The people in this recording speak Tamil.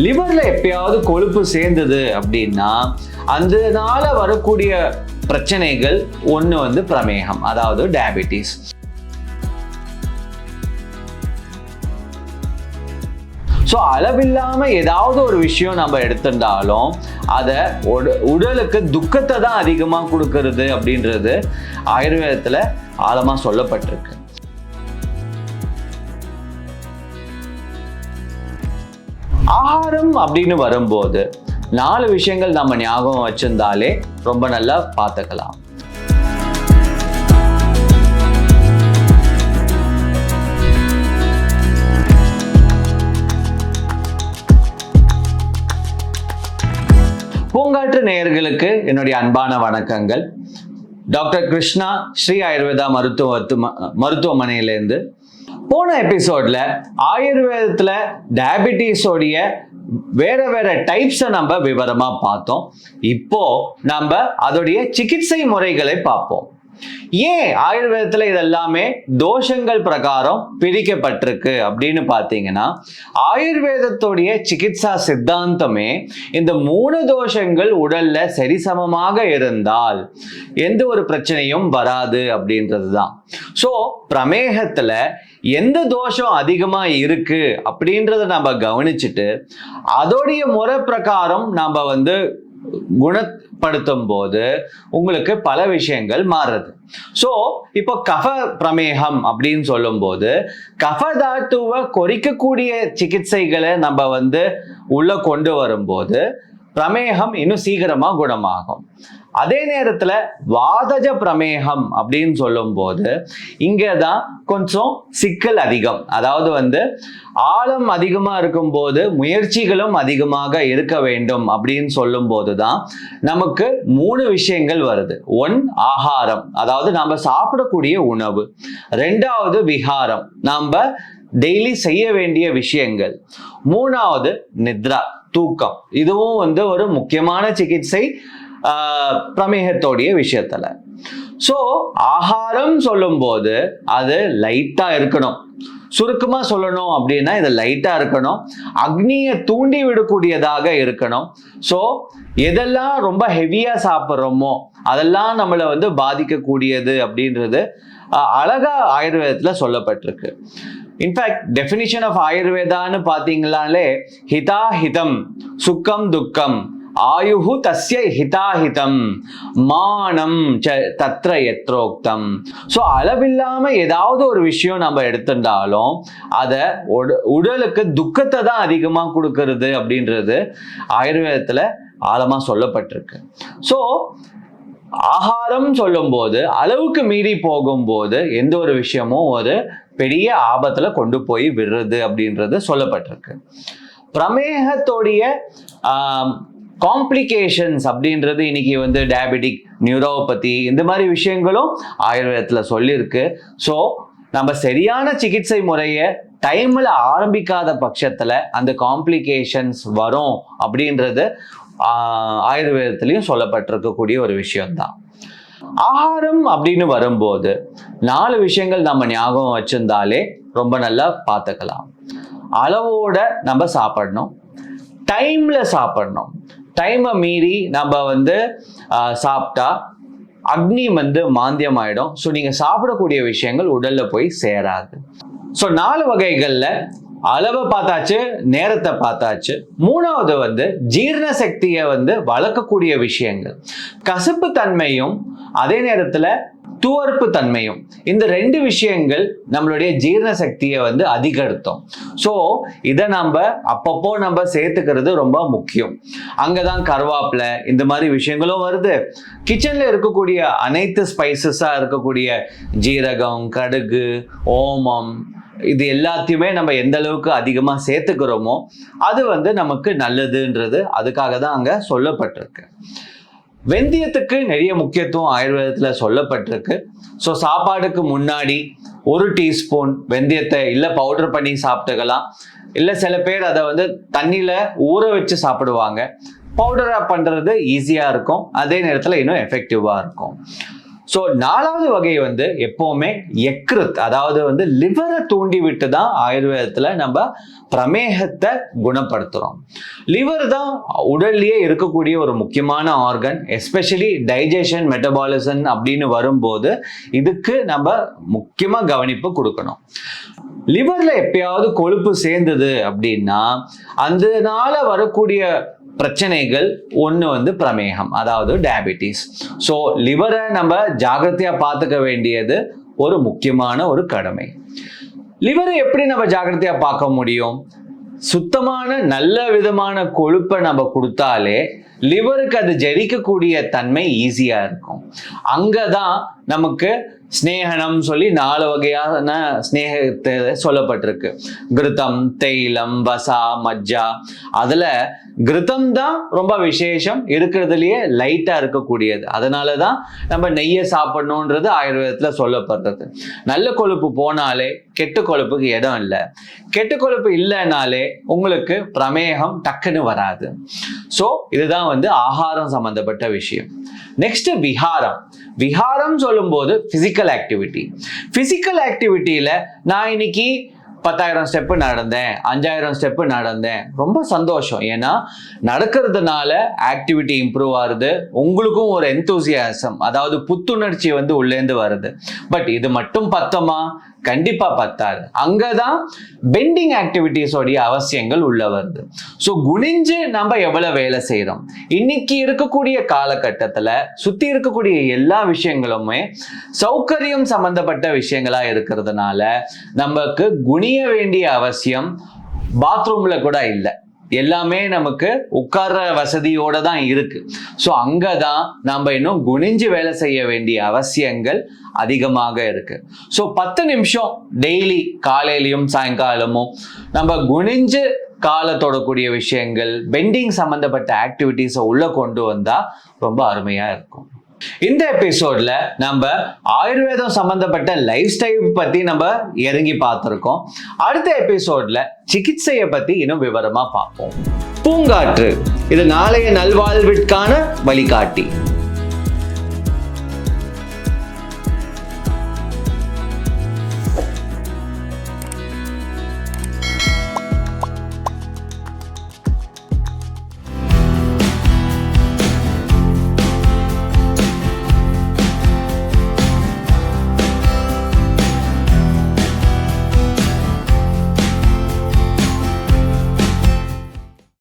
லிவர்ல எப்பயாவது கொழுப்பு சேர்ந்தது அப்படின்னா அதனால வரக்கூடிய பிரச்சனைகள் ஒன்று வந்து பிரமேகம் அதாவது டயபிட்டிஸ் ஸோ அளவில்லாமல் ஏதாவது ஒரு விஷயம் நம்ம எடுத்திருந்தாலும் அதை உட- உடலுக்கு துக்கத்தை தான் அதிகமாக கொடுக்கறது அப்படின்றது ஆயுர்வேதத்தில் ஆழமாக சொல்லப்பட்டிருக்கு. ஆகாரம் அப்படின்னு வரும்போது நாலு விஷயங்கள் நம்ம ஞாபகம் வச்சிருந்தாலே ரொம்ப நல்லா பார்த்துக்கலாம். பூங்காற்று நேயர்களுக்கு என்னுடைய அன்பான வணக்கங்கள். டாக்டர் கிருஷ்ணா ஸ்ரீ ஆயுர்வேதா மருத்துவ மருத்துவமனையிலேருந்து போன எபிசோட்ல ஆயுர்வேதத்துல டயபிட்டிஸோடைய வேற வேற டைப்ஸை நம்ம விவரமா பார்த்தோம். இப்போ நம்ம அதோடைய சிகிச்சை முறைகளை பார்ப்போம். ஏன் ஆயுர்வேதத்துல இதெல்லாமே தோஷங்கள் பிரகாரம் பிரிக்கப்பட்டிருக்கு அப்படின்னு பார்த்தீங்கன்னா ஆயுர்வேதத்துடைய சிகிச்சா சித்தாந்தமே இந்த மூணு தோஷங்கள் உடல்ல சரிசமமாக இருந்தால் எந்த ஒரு பிரச்சனையும் வராது அப்படின்றது தான் ஸோ பிரமேகத்துல எந்த தோஷம் அதிகமா இருக்கு அப்படின்றத நம்ம கவனிச்சுட்டு அதோடைய முறை பிரகாரம் நம்ம வந்து குணப்படுத்தும் போது உங்களுக்கு பல விஷயங்கள் மாறுறது ஸோ இப்போ கஃப பிரமேகம் அப்படின்னு சொல்லும்போது கஃப தாத்துவை கொறிக்கக்கூடிய சிகிச்சைகளை நம்ம வந்து உள்ள கொண்டு வரும்போது பிரமேகம் இன்னும் சீக்கிரமாக குணமாகும். அதே நேரத்துல வாதஜ பிரமேகம் அப்படின்னு சொல்லும்போது இங்கே தான் கொஞ்சம் சிக்கல் அதிகம். அதாவது வந்து ஆழம் அதிகமா இருக்கும்போது முயற்சிகளும் அதிகமாக இருக்க வேண்டும் அப்படின்னு சொல்லும்போது தான் நமக்கு மூணு விஷயங்கள் வருது. ஒன் ஆகாரம். அதாவது நம்ம சாப்பிடக்கூடிய உணவு. ரெண்டாவது விகாரம். நம்ம டெய்லி செய்ய வேண்டிய விஷயங்கள். மூணாவது நித்ரா தூக்கம். இதுவும் வந்து ஒரு முக்கியமான சிகிச்சை பிரமேகத்தோடைய விஷயத்துல. ஸோ ஆகாரம் சொல்லும்போது அது லைட்டாக இருக்கணும். சுருக்கமாக சொல்லணும் அப்படின்னா இது லைட்டாக இருக்கணும். அக்னியை தூண்டி விடக்கூடியதாக இருக்கணும். ஸோ எதெல்லாம் ரொம்ப ஹெவியாக சாப்பிட்றோமோ அதெல்லாம் நம்மளை வந்து பாதிக்கக்கூடியது அப்படின்றது அழகா ஆயுர்வேதத்தில் சொல்லப்பட்டிருக்கு. இன்ஃபேக்ட் டெஃபினிஷன் ஆஃப் ஆயுர்வேதான்னு பார்த்தீங்களாலே ஹிதா ஹிதம் சுக்கம் துக்கம். ஆயுகு தஸ்ய ஹிதாஹிதம். மானம் ச தத்ர எத்ரோக்தம் ஸோ அளவில்லாம ஏதாவது ஒரு விஷயம் நம்ம எடுத்திருந்தாலும் அதை உட- உடலுக்கு துக்கத்தை தான் அதிகமாக கொடுக்கறது அப்படின்றது ஆயுர்வேதத்தில் ஆழமாக சொல்லப்பட்டிருக்கு. ஸோ ஆகாரம் சொல்லும்போது அளவுக்கு மீறி போகும்போது எந்த ஒரு விஷயமும் ஒரு பெரிய ஆபத்தில் கொண்டு போய் விடுறது அப்படின்றது சொல்லப்பட்டிருக்கு. பிரமேகத்தோடைய காம்ப்ளிகேஷன்ஸ் அப்படின்றது இன்னைக்கு வந்து டயபெட்டிக் நியூரோபதி இந்த மாதிரி விஷயங்களும் ஆயுர்வேதத்தில் சொல்லியிருக்கு. ஸோ நம்ம சரியான சிகிச்சை முறையை டைமில் ஆரம்பிக்காத பட்சத்தில் அந்த காம்ப்ளிகேஷன்ஸ் வரும் அப்படின்றது ஆயுர்வேதத்துலேயும் சொல்லப்பட்டிருக்கக்கூடிய ஒரு விஷயம்தான். ஆகாரம் அப்படின்னு வரும்போது நாலு விஷயங்கள் நம்ம ஞாபகம் வச்சிருந்தாலே ரொம்ப நல்லா பார்த்துக்கலாம். அளவோட நம்ம சாப்பிடணும். டைமில் சாப்பிடணும். டைமை மீறி நம்ம வந்து சாப்பிட்டா அக்னி வந்து மாந்தியம் ஆயிடும் ஸோ நீங்கள் சாப்பிடக்கூடிய விஷயங்கள் உடல்ல போய் சேராது. ஸோ நாலு வகைகளில் அளவை பார்த்தாச்சு நேரத்தை பார்த்தாச்சு. மூணாவது வந்து ஜீரண சக்தியை வந்து வளர்க்கக்கூடிய விஷயங்கள். கசப்பு தன்மையும் அதே நேரத்தில் துவர்ப்பு தன்மையும். இந்த ரெண்டு விஷயங்கள் நம்மளுடைய ஜீரண சக்தியை வந்து அதிகரித்தோம். ஸோ இதை நம்ம அப்பப்போ நம்ம சேர்த்துக்கிறது ரொம்ப முக்கியம். அங்கே தான் கருவாப்பிலை இந்த மாதிரி விஷயங்களும் வருது. கிச்சனில் இருக்கக்கூடிய அனைத்து ஸ்பைசஸாக இருக்கக்கூடிய ஜீரகம் கடுகு ஓமம் இது எல்லாத்தையுமே நம்ம எந்த அளவுக்கு அதிகமாக சேர்த்துக்கிறோமோ அது வந்து நமக்கு நல்லதுன்றது அதுக்காக தான் அங்கே சொல்லப்பட்டிருக்கு. வெந்தயத்துக்கு நிறைய முக்கியத்துவம் ஆயுர்வேதத்தில் சொல்லப்பட்டிருக்கு. ஸோ சாப்பாடுக்கு முன்னாடி ஒரு டீஸ்பூன் வெந்தயத்தை இல்லை பவுடர் பண்ணி சாப்பிட்டுக்கலாம். இல்லை சில பேர் அதை வந்து தண்ணியில் ஊற வச்சு சாப்பிடுவாங்க. பவுடராக பண்ணுறது ஈஸியாக இருக்கும். அதே நேரத்தில் இன்னும் எஃபெக்டிவாக இருக்கும். ஸோ நாலாவது வகை வந்து எப்போவுமே எக்ருத். அதாவது வந்து லிவரை தூண்டி விட்டு தான் ஆயுர்வேதத்தில் நம்ம பிரமேகத்தை குணப்படுத்துகிறோம் லிவர் தான் உடல்லையே இருக்கக்கூடிய ஒரு முக்கியமான ஆர்கன் எஸ்பெஷலி டைஜஷன் மெட்டபாலிசன் அப்படின்னு வரும்போது இதுக்கு நம்ம முக்கியமாக கவனிப்பு கொடுக்கணும். லிவரில் எப்பயாவது கொழுப்பு சேர்ந்தது அப்படின்னா அதனால வரக்கூடிய பிரச்சனைகள் ஒன்று வந்து பிரமேகம் அதாவது டயபிட்டிஸ் ஸோ லிவரை நம்ம ஜாகிரதையாக பார்த்துக்க வேண்டியது ஒரு முக்கியமான ஒரு கடமை. லிவரை எப்படி நம்ம ஜாகிரதையாக பார்க்க முடியும்? சுத்தமான நல்ல விதமான கொழுப்பை நம்ம கொடுத்தாலே லிவருக்கு அது ஜெரிக்கக்கூடிய தன்மை ஈஸியாக இருக்கும். அங்கே தான் நமக்கு ஸ்னேகனம் சொல்லி நாலு வகையான ஸ்னேகத்தை சொல்லப்பட்டிருக்கு. கிருத்தம் தேயிலம் வசா மஜ்ஜா. அதில் கிருத்தம் தான் ரொம்ப விசேஷம். இருக்கிறதுலையே லைட்டாக இருக்கக்கூடியது. அதனால தான் நம்ம நெய்யை சாப்பிடணுன்றது ஆயுர்வேதத்தில் சொல்லப்படுறது நல்ல கொழுப்பு போனாலே கெட்டு கொழுப்புக்கு இடம் இல்லை. கெட்டு கொழுப்பு இல்லைனாலே உங்களுக்கு பிரமேகம் டக்குன்னு வராது. ஸோ இதுதான் வந்து ஆகாரம் சம்பந்தப்பட்ட விஷயம். நெக்ஸ்ட் விஹாரம். விஹாரம் சொல்லும்போது ஃபிசிக்கல் ஆக்டிவிட்டி ஃபிசிக்கல் ஆக்டிவிட்டியில் நான் இன்னைக்கு பத்தாயிரம் ஸ்டெப்பு நடந்தேன் அஞ்சாயிரம் ஸ்டெப்பு நடந்தேன். ரொம்ப சந்தோஷம். ஏன்னா நடக்கிறதுனால ஆக்டிவிட்டி இம்ப்ரூவ் ஆகுது. உங்களுக்கும் ஒரு எந்தூசியாசம் அதாவது புத்துணர்ச்சி வந்து உள்ளேந்து வருது. பட் இது மட்டும் பத்தமா? கண்டிப்பா பத்தாது. அங்கதான் பெண்டிங் ஆக்டிவிட்டிஸோடைய அவசியங்கள் உள்ள வருது. ஸோ குனிஞ்சு நம்ம எவ்வளவு வேலை செய்யறோம் இன்னைக்கு இருக்கக்கூடிய காலகட்டத்துல சுத்தி இருக்கக்கூடிய எல்லா விஷயங்களுமே சௌகரியம் சம்பந்தப்பட்ட விஷயங்களா இருக்கிறதுனால நமக்கு குனிய வேண்டிய அவசியம் பாத்ரூம்ல கூட இல்லை. எல்லாமே நமக்கு உட்கார்ற வசதியோட தான் இருக்கு. ஸோ அங்கே தான் நம்ம இன்னும் குனிஞ்சு வேலை செய்ய வேண்டிய அவசியங்கள் அதிகமாக இருக்கு. ஸோ பத்து நிமிஷம் டெய்லி காலையிலையும் சாயங்காலமும் நம்ம குனிஞ்சு காலை தொடக்கூடிய விஷயங்கள் பெண்டிங் சம்மந்தப்பட்ட ஆக்டிவிட்டீஸை உள்ளே கொண்டு வந்தால் ரொம்ப அருமையாக இருக்கும். இந்த எபிசோட்ல நம்ம ஆயுர்வேதம் சம்பந்தப்பட்ட லைஃப் ஸ்டைல் பத்தி நம்ம இறங்கி பார்த்துருக்கோம். அடுத்த எபிசோட்ல சிகிச்சையை பத்தி இன்னும் விவரமா பார்ப்போம். பூங்காற்று இது நாளைய நல்வாழ்விற்கான வழிகாட்டி.